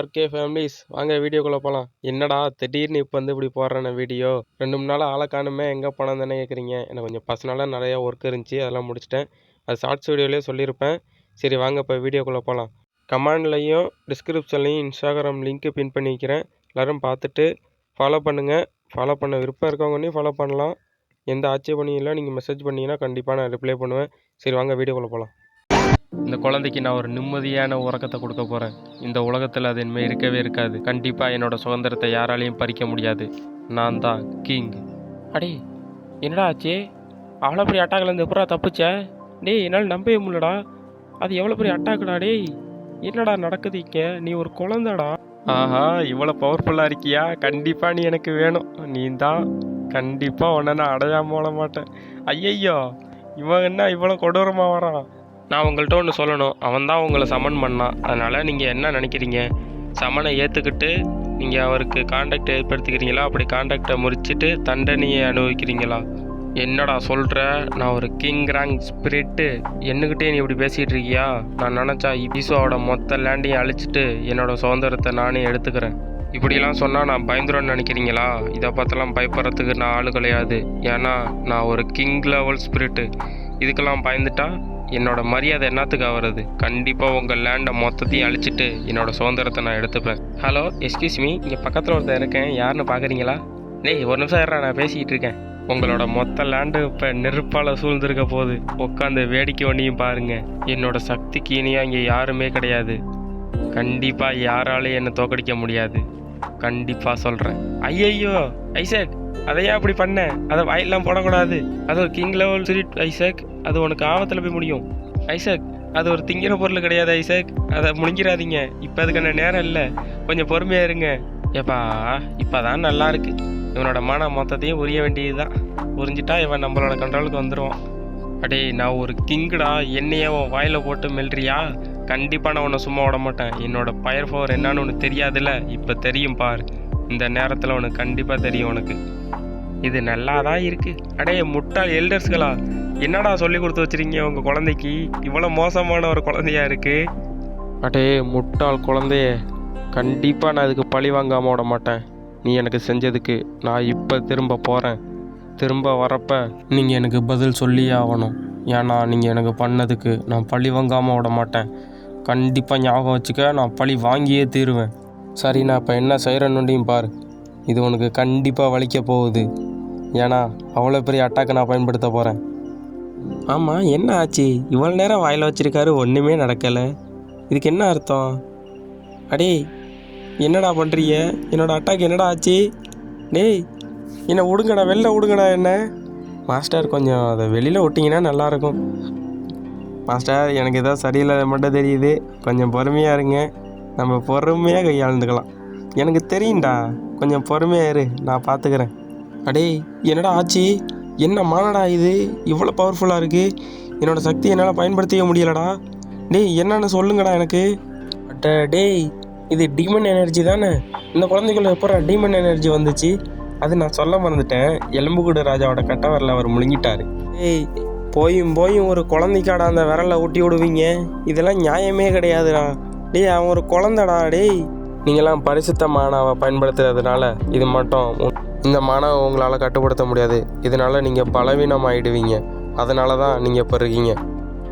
RK families வாங்க வீடியோக்குள்ளே போகலாம் என்னடா திடீர்னு இப்போ வந்து இப்படி போடுறேன் வீடியோ ரெண்டு மூணு நாள் ஆளை காணுமே எங்கே போனோம் தானே கேட்குறீங்க எனக்கு கொஞ்சம் பர்சனலாக நிறையா ஒர்க் இருந்துச்சு அதெல்லாம் முடிச்சிட்டேன். அது ஷார்ட்ஸ் வீடியோலேயே சொல்லியிருப்பேன். சரி வாங்க இப்போ வீடியோக்குள்ளே போகலாம் கமெண்ட்லையும் டிஸ்கிரிப்ஷன்லையும் இன்ஸ்டாகிராம் லிங்க்கு பின் பண்ணி வைக்கிறேன். எல்லோரும் பார்த்துட்டு ஃபாலோ பண்ணுங்கள் ஃபாலோ பண்ண விருப்பம் இருக்கவங்கனையும் ஃபாலோ பண்ணலாம். எந்த ஆட்சேபணியும் இல்லை. நீங்கள் மெசேஜ் பண்ணீங்கன்னா கண்டிப்பாக நான் ரிப்ளை பண்ணுவேன். சரி வாங்க வீடியோக்குள்ளே போகலாம் இந்த குழந்தைக்கு நான் ஒரு நிம்மதியான உறக்கத்தை கொடுக்க போகிறேன் இந்த உலகத்தில் அது இனிமேல் இருக்கவே இருக்காது. கண்டிப்பாக என்னோட சுதந்திரத்தை யாராலையும் பறிக்க முடியாது. நான் தான் கிங் அடே என்னடா ஆச்சு? அவ்வளோ பெரிய அட்டாக்லேருந்து எப்படா தப்பிச்ச? டேய் என்னால் நம்பவே முடியலடா. அது எவ்வளோ பெரிய அட்டாக்குடா டேய்? என்னடா நடக்குது இங்கே? நீ ஒரு குழந்தடா. ஆஹா இவ்வளோ பவர்ஃபுல்லாக இருக்கியா? கண்டிப்பாக நீ எனக்கு வேணும். நீ தான் கண்டிப்பாக உன்னை நான் அடையாம ஓட மாட்டேன். ஐயையோ இவன் என்ன இவ்வளோ கொடூரமாக வரான்? நான் உங்கள்கிட்ட ஒன்று சொல்லணும். அவன் தான் உங்களை சமன் பண்ணான் அதனால் நீங்கள் என்ன நினைக்கிறீங்க? சமனை ஏற்றுக்கிட்டு நீங்கள் அவருக்கு காண்டாக்ட் ஏற்படுத்திக்கிறீங்களா? அப்படி காண்டாக்டை முறிச்சிட்டு தண்டனையை அனுபவிக்கிறீங்களா? என்னடா சொல்கிற நான் ஒரு கிங் ரேங்க் ஸ்பிரிட்டு என்னக்கிட்டே நீ இப்படி பேசிகிட்டு இருக்கியா? நான் நினச்சா இபிசோவோட மொத்த லேண்டையும் அழிச்சிட்டு என்னோட சுதந்திரத்தை நானே எடுத்துக்கிறேன். இப்படிலாம் சொன்னால் நான் பயந்துருவேன்னு நினைக்கிறீங்களா? இதை பார்த்தெல்லாம் பயப்படுறதுக்கு நான் ஆள் கிடையாது. ஏன்னா நான் ஒரு கிங் லெவல் ஸ்பிரிட்டு இதுக்கெல்லாம் பயந்துட்டா என்னோட மரியாதை என்னத்துக்கு ஆகிறது கண்டிப்பாக உங்கள் லேண்டை மொத்தத்தையும் அழிச்சிட்டு என்னோட சுதந்திரத்தை நான் எடுத்துப்பேன். ஹலோ எஸ்கியூஸ் மீ இங்கே பக்கத்தில் ஒருத்தர் இருக்கேன். யாருன்னு பார்க்குறீங்களா டேய் ஒரு நிமிஷம் இருடா நான் பேசிக்கிட்டு இருக்கேன். உங்களோட மொத்த லேண்டு இப்போ நெருப்பால் சூழ்ந்திருக்க போகுது. உட்காந்து வேடிக்கை ஒன்றையும் பாருங்க. என்னோட சக்திக்கு இனியாக இங்கே யாருமே கிடையாது. கண்டிப்பாக யாராலையும் என்னை தோக்கடிக்க முடியாது. கண்டிப்பாக சொல்கிறேன் ஐயையோ ஐசக் அதை ஏன் அப்படி பண்ண? அதை வாயிலாம் போடக்கூடாது. அது ஒரு கிங் லெவல் ஸ்ட்ரீட் ஐசக். அது உனக்கு ஆபத்தில் போய் முடியும். ஐசக் அது ஒரு திங்கிற பொருள் கிடையாது ஐசக். அதை முடிஞ்சிடாதீங்க. இப்போ அதுக்கான நேரம் இல்லை. கொஞ்சம் பொறுமையாக இருங்க. ஏப்பா இப்போ தான் நல்லா இருக்கு. இவனோட மன மொத்தத்தையும் உரிய வேண்டியது தான் உறிஞ்சிட்டா இவன் நம்மளோட கண்ட்ரோலுக்கு வந்துடுவான் அடே நான் ஒரு கிங்குடா என்னையே உன் வாயில் போட்டு மெல்றியா கண்டிப்பாக நான் உன்னை சும்மா விட மாட்டேன். என்னோட பயர் பவர் என்னன்னு உனக்கு தெரியாதுல்ல? இப்போ தெரியும் பார். இந்த நேரத்தில் உனக்கு கண்டிப்பாக தெரியும் உனக்கு. இது நல்லா தான் இருக்குது அடே முட்டாள் எல்டர்ஸ்களா என்னடா சொல்லி கொடுத்து வச்சிருக்கீங்க உங்கள் குழந்தைக்கு? இவ்வளோ மோசமான ஒரு குழந்தையா இருக்குது அடே முட்டாள் குழந்தைய. கண்டிப்பாக நான் இதுக்கு பழி வாங்காமல் விட மாட்டேன். நீ எனக்கு செஞ்சதுக்கு நான் இப்போ திரும்ப போகிறேன் திரும்ப வரப்ப நீங்கள் எனக்கு பதில் சொல்லியே ஆகணும். ஏன்னா நீங்கள் எனக்கு பண்ணதுக்கு நான் பழி வாங்காமல் விட மாட்டேன். கண்டிப்பாக ஞாபகம் வச்சுக்க நான் பழி வாங்கியே தீருவேன். சரி நான் இப்போ என்ன செய்கிறேன்னுடையும் பார். இது உனக்கு கண்டிப்பாக வலிக்க போகுது. ஏன்னா அவ்வளோ பெரிய அட்டாக்கை நான் பயன்படுத்த போகிறேன் ஆமாம் என்ன ஆச்சு? இவ்வளோ நேரம் வாயில் வச்சிருக்காரு ஒன்றுமே நடக்கலை. இதுக்கு என்ன அர்த்தம்? அடே என்னடா பண்ணுறீங்க என்னோடய அட்டாக் என்னடா ஆச்சு? டேய் என்னை விடுங்கடா வெளில விடுங்கடா என்ன? மாஸ்டர் கொஞ்சம் அதை வெளியில் விட்டிங்கன்னா நல்லாயிருக்கும் மாஸ்டர் எனக்கு ஏதோ சரியில்லை மட்டும் தெரியுது. கொஞ்சம் பொறுமையாக இருங்க. நம்ம பொறுமையாக கையாளுந்துக்கலாம் எனக்கு தெரியும்டா. கொஞ்சம் பொறுமையாக இரு. நான் பார்த்துக்கிறேன் அடே என்னடா ஆச்சு? என்ன மானடா இது? இவ்வளோ பவர்ஃபுல்லாக இருக்குது என்னோடய சக்தி என்னால் பயன்படுத்திக்க முடியலடா. டேய் என்னன்னு சொல்லுங்கடா எனக்கு. அட்ட டேய் இது டீமன் எனர்ஜி தானே? இந்த குழந்தைக்குள்ள எப்போ டீமன் எனர்ஜி வந்துச்சு? அது நான் சொல்ல மறந்துட்டேன். எலும்புக்கூடு ராஜாவோட கட்டவரில் அவர் முழுங்கிட்டார். ஏய் போயும் போயும் ஒரு குழந்தைக்காடா அந்த விரலை ஊட்டி விடுவீங்க? இதெல்லாம் நியாயமே கிடையாதுடா. டேய் அவன் ஒரு குழந்தைடா டேய். நீங்களாம் பரிசுத்த மானாவை பயன்படுத்துறதுனால இது மட்டும் உ- இந்த மாணவை உங்களால் கட்டுப்படுத்த முடியாது. இதனால நீங்கள் பலவீனம் ஆயிடுவீங்க அதனால தான் நீங்கள் இப்போ இருக்கீங்க.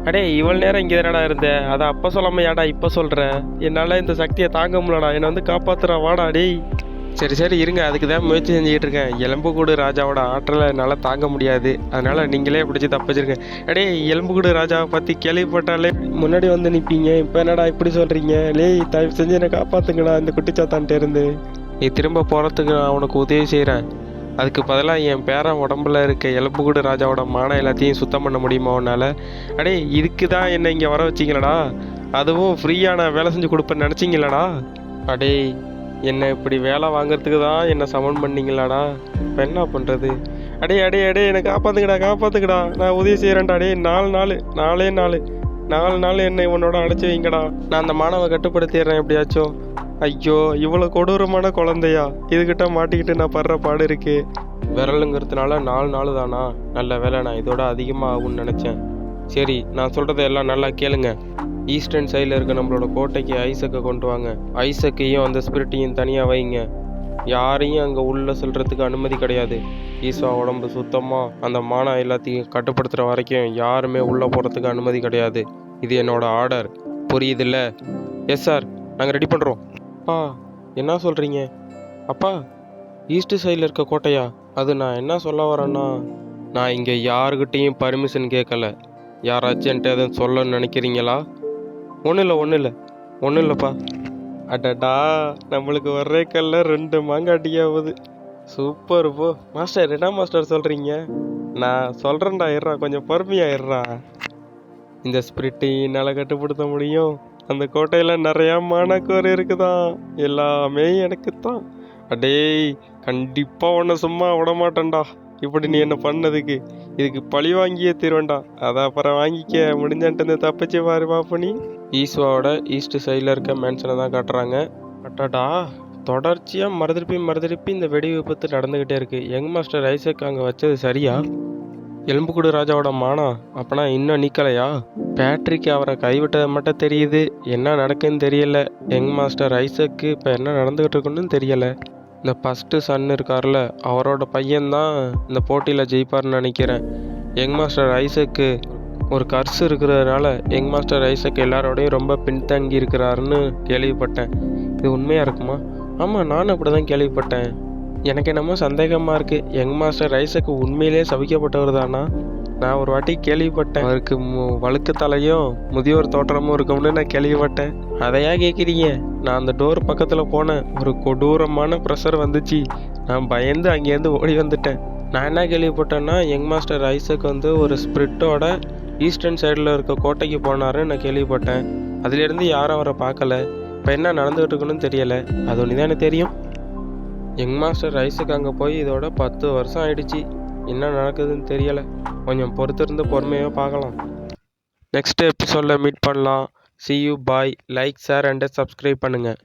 அடே இவ்வளோ நேரம் இங்கே தானடா இருந்த. அதை அப்போ சொல்லாமல் ஏடா இப்போ சொல்கிற என்னால் இந்த சக்தியை தாங்க முடியலடா. என்னை வந்து காப்பாற்றுறா வாடா டேய். சரி சரி இருங்க. அதுக்கு தான் முயற்சி செஞ்சுக்கிட்டு இருக்கேன். எலும்புக்கூடு ராஜாவோட ஆற்றலை என்னால் தாங்க முடியாது. அதனால் நீங்களே பிடிச்சி தப்பிச்சிருங்க. அடே எலும்புக்கூடு ராஜாவை பற்றி கேள்விப்பட்டாலே முன்னாடி வந்து நிற்பீங்க இப்போ என்னடா இப்படி சொல்கிறீங்க லேய் தயவு செஞ்சு என்னை காப்பாற்றுங்கடா இந்த குட்டிச்சாத்தான்ட்டு இருந்து. நீ திரும்ப போகிறதுக்கு நான் உனக்கு உதவி செய்கிறேன் அதுக்கு பதிலாக என் பேரன் உடம்புல இருக்க எலும்புக்கூடு ராஜாவோட மான எல்லாத்தையும் சுத்தம் பண்ண முடியுமா உன்னால்? அடே இதுக்கு தான் என்னை இங்கே வர வச்சிங்களடா. அதுவும் ஃப்ரீயாக நான் வேலை செஞ்சு கொடுப்பேன்னு நினச்சிங்களடா. அடே என்னை இப்படி வேலை வாங்குறதுக்கு தான் என்னை சமன் பண்ணிங்களாடா? இப்போ என்ன பண்ணுறது அடே அடே அடே என்னை காப்பாற்றுங்கடா காப்பாற்றுக்கடா நான் உதவி செய்கிறேன்டா அடே நாலு நாள் நாலே நாள். நாலு நாள் என்னை உன்னோட அடைச்சி வைங்கடா. நான் அந்த மாணவை கட்டுப்படுத்திடுறேன் எப்படியாச்சும் ஐயோ இவ்வளோ கொடூரமான குழந்தையா. இதுகிட்ட மாட்டிக்கிட்டு நான் படுற பாடு இருக்கு. விரலுங்கிறதுனால நாலு நாள் தானா? நல்ல வேலை நான் இதோட அதிகமாக ஆகும்னு நினச்சேன். சரி நான் சொல்கிறத எல்லாம் நல்லா கேளுங்க. ஈஸ்டர்ன் சைடில் இருக்க நம்மளோட கோட்டைக்கு ஐசக்கை கொண்டு வாங்க. ஐசக்கையும் அந்த ஸ்பிரிட்டையும் தனியாக வைங்க. யாரையும் அங்கே உள்ளே செல்றதுக்கு அனுமதி கிடையாது. ஈஸ்வா உடம்பு சுத்தமாக அந்த மானா எல்லாத்தையும் கட்டுப்படுத்துகிற வரைக்கும் யாருமே உள்ளே போகிறதுக்கு அனுமதி கிடையாது. இது என்னோட ஆர்டர். புரியுதுல்ல? எஸ் சார் நாங்கள் ரெடி பண்ணுறோம் அப்பா என்ன சொல்கிறீங்க அப்பா ஈஸ்ட் சைடில் இருக்க கோட்டையா? அது நான் என்ன சொல்ல வரேன்னா நான் இங்கே யாருக்கிட்டேயும் பர்மிஷன் கேட்கல யாராச்சும் என்கிட்ட எதுவும் சொல்லணும்னு நினைக்கிறீங்களா? ஒன்றும் இல்லை ஒன்றும் இல்லை ஒன்றும் இல்லைப்பா அடடா நம்மளுக்கு ஒரே கல்ல ரெண்டு மாங்காட்டியாவது சூப்பர் போ. மாஸ்டர் என்ன மாஸ்டர் சொல்கிறீங்க நான் சொல்கிறேன்டா இருறா கொஞ்சம் பொறுமையாக இருறா இந்த ஸ்பிரிட்டை என்னால் கட்டுப்படுத்த முடியும். அந்த கோட்டையில் நிறையா மானக்கோர் இருக்குதான் எல்லாமே எனக்கு தான் அடேய் கண்டிப்பாக உன்னை சும்மா விட மாட்டேன்டா இப்படி நீ என்ன பண்ணதுக்கு? இதுக்கு பழி வாங்கியே தீர்வேண்டா அதை அப்புறம் வாங்கிக்க. முடிஞ்சான்ட்டு தப்பிச்சு பாரு பாப்பனி. ஈஸ்வாவோட ஈஸ்ட் சைடில் இருக்க மேன்ஷனை தான் காட்டுறாங்க. அட்டாடா தொடர்ச்சியாக மறுதிருப்பி மறுதிருப்பி இந்த வெடி விபத்து நடந்துக்கிட்டே இருக்கு. யங் மாஸ்டர் ஐசக் அங்கே வச்சது சரியா? எலும்புக்கூடு ராஜாவோட மானா அப்பனா இன்னும் நிற்கலையா பேட்ரிக் அவரை கைவிட்டது மட்டும் தெரியுது. என்ன நடக்குன்னு தெரியல. யங் மாஸ்டர் ஐசக்கு இப்போ என்ன நடந்துக்கிட்டு இருக்குன்னு தெரியலை. இந்த ஃபஸ்ட்டு சன் இருக்கார்ல அவரோட பையன்தான் இந்த போட்டியில் ஜெயிப்பார்னு நினைக்கிறேன். யங் மாஸ்டர் ஐசக்கு ஒரு கர்ஸ் இருக்கிறதுனால யங் மாஸ்டர் ஐசக் எல்லாரோடையும் ரொம்ப பின்தங்கி இருக்கிறாருன்னு கேள்விப்பட்டேன். இது உண்மையாக இருக்குமா? ஆமாம் நானும் அப்படி தான் கேள்விப்பட்டேன். எனக்கு என்னமோ சந்தேகமாக இருக்குது யங் மாஸ்டர் ஐசக் உண்மையிலே சவிக்கப்பட்டவர் தானா? நான் ஒரு வாட்டி கேள்விப்பட்டேன். அவருக்கு மு- வழுக்கு தலையும் முதியோர் தோற்றமும் இருக்கும்னு நான் கேள்விப்பட்டேன். அதையா கேட்குறீங்க நான் அந்த டோர் பக்கத்தில் போனேன். ஒரு கொடூரமான ப்ரெஷர் வந்துச்சு. நான் பயந்து அங்கேருந்து ஓடி வந்துட்டேன். நான் என்ன கேள்விப்பட்டேன்னா யங் மாஸ்டர் ஐசக் வந்து ஒரு ஸ்பிரிட்டோட ஈஸ்டர்ன் சைடில் இருக்க கோட்டைக்கு போனாருன்னு நான் கேள்விப்பட்டேன். அதுலேருந்து யாரும் அவரை பார்க்கல. இப்போ என்ன நடந்துகிட்டு இருக்குன்னு தெரியலை. அது ஒன்று தான் எனக்கு தெரியும்? யங் மாஸ்டர் ரைஸுக்கு அங்கே போய் இதோட பத்து வருஷம் ஆயிடுச்சு. என்ன நடக்குதுன்னு தெரியலை. கொஞ்சம் பொறுத்திருந்து பொறுமையாக பார்க்கலாம். நெக்ஸ்ட் எபிசோடில் மீட் பண்ணலாம். See you bye like share and subscribe பண்ணுங்கள்